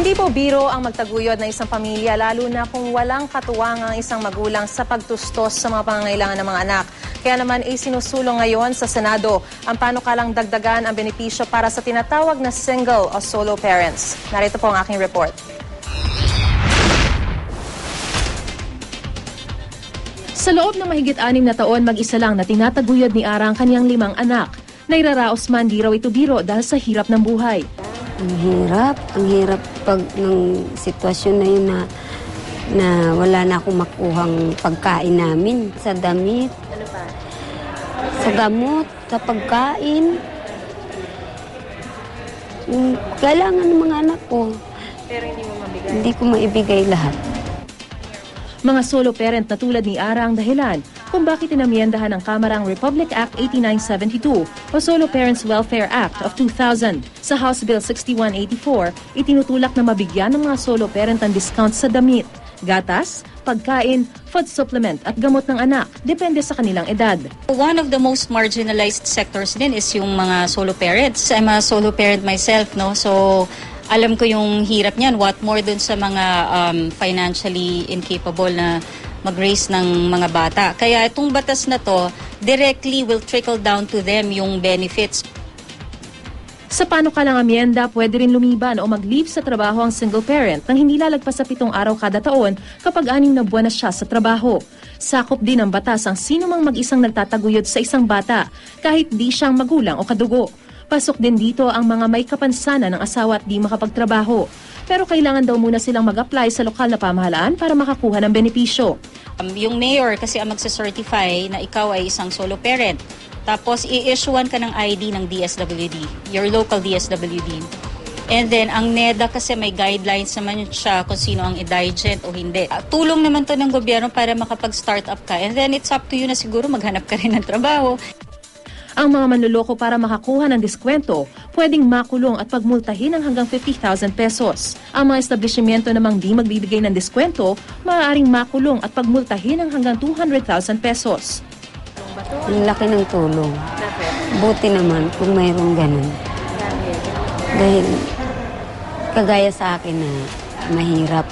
Hindi po biro ang magtaguyod ng isang pamilya lalo na kung walang katuwang ang isang magulang sa pagtustos sa mga pangangailangan ng mga anak. Kaya naman ay sinusulong ngayon sa Senado ang panukalang dagdagan ang benepisyo para sa tinatawag na single o solo parents. Narito po ang aking report. Sa loob ng mahigit anim na taon, mag-isa lang na tinataguyod ni Ara ang kanyang limang anak. Nairaraos man di raw ito biro dahil sa hirap ng buhay. Ang hirap, ang hirap pag ng sitwasyon na yun na, na wala na akong makuhang pagkain namin sa damit. Sa gamot, sa pagkain. Yung Kailangan ng mga anak ko. Pero hindi mo mabigay. Hindi ko maibigay lahat. Mga solo parent na tulad ni Ara ang dahilan kung bakit inamyendahan ng Kamara ang Republic Act 8972 o Solo Parents Welfare Act of 2000. Sa House Bill 6184, itinutulak na mabigyan ng mga solo parent ang discount sa damit, gatas, pagkain, food supplement at gamot ng anak, depende sa kanilang edad. One of the most marginalized sectors din is yung mga solo parents. I'm a solo parent myself, no? So, alam ko yung hirap niyan. What more dun sa mga um, financially incapable na mag-raise ng mga bata. Kaya itong batas na to directly will trickle down to them yung benefits Sa panukalang amyenda, pwede rin lumiban o mag-leave sa trabaho ang single parent nang hindi lalagpas sa pitong araw kada taon kapag anim na buwan na siya sa trabaho. Sakop din ng batas ang sino mang mag-isang nagtataguyod sa isang bata kahit di siyang magulang o kadugo. Pasok din dito ang mga may kapansanan ng asawa at di makapagtrabaho. Pero kailangan daw muna silang mag-apply sa lokal na pamahalaan para makakuha ng benepisyo. Um, yung mayor kasi ang magsacertify na ikaw ay isang solo parent. Tapos i-issuean ka ng ID ng DSWD, your local DSWD. And then, ang NEDA kasi may guidelines naman siya kung sino ang indigent o hindi. Ah, Tulong naman to ng gobyerno para makapag-start up ka. And then, it's up to you na siguro maghanap ka rin ng trabaho. Ang mga manluloko para makakuha ng diskwento, pwedeng makulong at pagmultahin ng hanggang 50,000 pesos. Ang mga establishmento namang di magbibigay ng diskwento, maaaring makulong at pagmultahin ng hanggang 200,000 pesos. Ang laki ng tulong. Buti naman kung mayroong ganun. Dahil kagaya sa akin na mahirap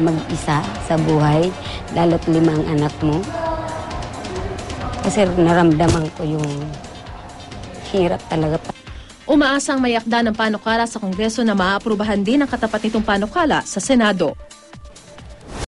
mag-isa sa buhay, lalo't limang anak mo. Kasi naramdaman ko yung hirap talaga. Umaasa ang mayakda ng panukala sa Kongreso na maaaprubahan din ang katapat nitong panukala sa Senado.